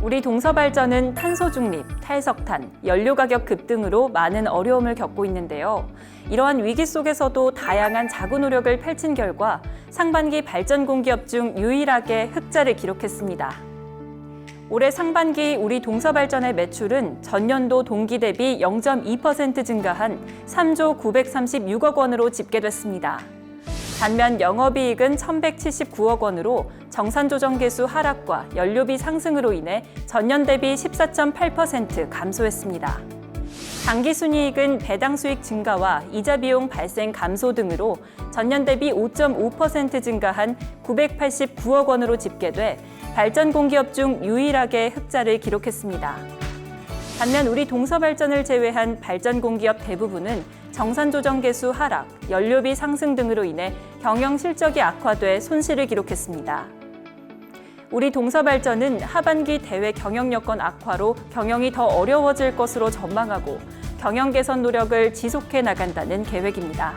우리 동서발전은 탄소 중립, 탈석탄, 연료 가격 급등으로 많은 어려움을 겪고 있는데요. 이러한 위기 속에서도 다양한 자구 노력을 펼친 결과 상반기 발전 공기업 중 유일하게 흑자를 기록했습니다. 올해 상반기 우리 동서발전의 매출은 전년도 동기 대비 0.2% 증가한 3조 936억 원으로 집계됐습니다. 반면 영업이익은 1,179억 원으로 정산조정 개수 하락과 연료비 상승으로 인해 전년 대비 14.8% 감소했습니다. 당기순이익은 배당 수익 증가와 이자 비용 발생 감소 등으로 전년 대비 5.5% 증가한 989억 원으로 집계돼 발전 공기업 중 유일하게 흑자를 기록했습니다. 반면 우리 동서발전을 제외한 발전 공기업 대부분은 정산 조정 개수 하락, 연료비 상승 등으로 인해 경영 실적이 악화돼 손실을 기록했습니다. 우리 동서발전은 하반기 대외 경영 여건 악화로 경영이 더 어려워질 것으로 전망하고 경영 개선 노력을 지속해 나간다는 계획입니다.